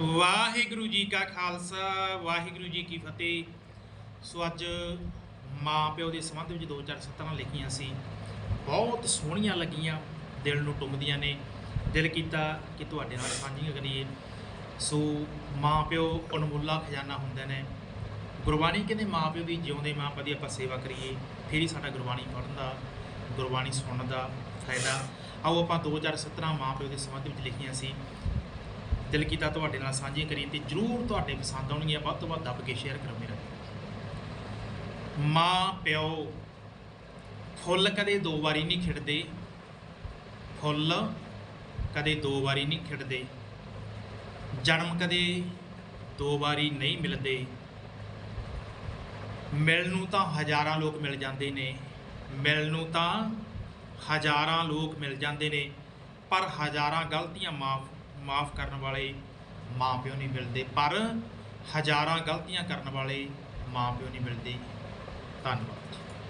ਵਾਹਿਗੁਰੂ ਜੀ ਕਾ ਖਾਲਸਾ, ਵਾਹਿਗੁਰੂ ਜੀ ਕੀ ਫਤਿਹ। ਸੋ ਅੱਜ ਮਾਂ ਪਿਓ ਦੇ ਸੰਬੰਧ ਵਿੱਚ ਦੋ ਚਾਰ ਸਤਰਾਂ ਲਿਖੀਆਂ ਸੀ। ਬਹੁਤ ਸੋਹਣੀਆਂ ਲੱਗੀਆਂ, ਦਿਲ ਨੂੰ ਟੁੰਬਦੀਆਂ ਨੇ। ਦਿਲ ਕੀਤਾ ਕਿ ਤੁਹਾਡੇ ਨਾਲ ਸਾਂਝੀਆਂ ਕਰੀਏ। ਸੋ ਮਾਂ ਪਿਓ ਅਨਮੁੱਲਾ ਖਜ਼ਾਨਾ ਹੁੰਦੇ ਨੇ। ਗੁਰਬਾਣੀ ਕਹਿੰਦੇ ਮਾਂ ਪਿਓ ਦੀ ਜਿਉਂਦੇ ਮਾਂ ਪਿਓ ਦੀ ਆਪਾਂ ਸੇਵਾ ਕਰੀਏ, ਫਿਰ ਹੀ ਸਾਡਾ ਗੁਰਬਾਣੀ ਪੜ੍ਹਨ ਦਾ, ਗੁਰਬਾਣੀ ਸੁਣਨ ਦਾ ਫਾਇਦਾ। ਆਓ ਆਪਾਂ ਦੋ ਚਾਰ ਸਤਰਾਂ ਮਾਂ ਪਿਓ ਦੇ ਸੰਬੰਧ ਵਿੱਚ ਲਿਖੀਆਂ ਸੀ। ਦਿਲ ਕੀਤਾ ਤੁਹਾਡੇ ਨਾਲ ਸਾਂਝੀਆਂ ਕਰੀਏ ਤੇ ਜਰੂਰ ਤੁਹਾਡੇ ਪਸੰਦ ਆਉਣਗੀਆਂ। ਵੱਧ ਤੋਂ ਵੱਧ ਦੱਬ ਕੇ ਸ਼ੇਅਰ ਕਰੋ ਮੇਰਾ। ਮਾਂ, ਪਿਓ ਫੁੱਲ ਕਦੇ ਦੋ ਵਾਰੀ ਨਹੀਂ ਖਿੜਦੇ। ਫੁੱਲ ਕਦੇ ਦੋ ਵਾਰੀ ਨਹੀਂ ਖਿੜਦੇ। ਜਨਮ ਕਦੇ ਦੋ ਵਾਰੀ ਨਹੀਂ ਮਿਲਦੇ। ਮਿਲਣ ਨੂੰ ਤਾਂ ਹਜ਼ਾਰਾਂ ਲੋਕ ਮਿਲ ਜਾਂਦੇ ਨੇ। ਮਿਲਣ ਨੂੰ ਤਾਂ ਹਜ਼ਾਰਾਂ ਲੋਕ ਮਿਲ ਜਾਂਦੇ ਨੇ। ਪਰ ਹਜ਼ਾਰਾਂ ਗਲਤੀਆਂ ਮਾਫ ਮਾਫ ਕਰਨ ਵਾਲੇ ਮਾਂ ਪਿਓ ਨਹੀਂ ਮਿਲਦੇ, ਪਰ ਹਜ਼ਾਰਾਂ ਗਲਤੀਆਂ ਕਰਨ ਵਾਲੇ ਮਾਂ ਪਿਓ ਨਹੀਂ ਮਿਲਦੇ। ਧੰਨਵਾਦ।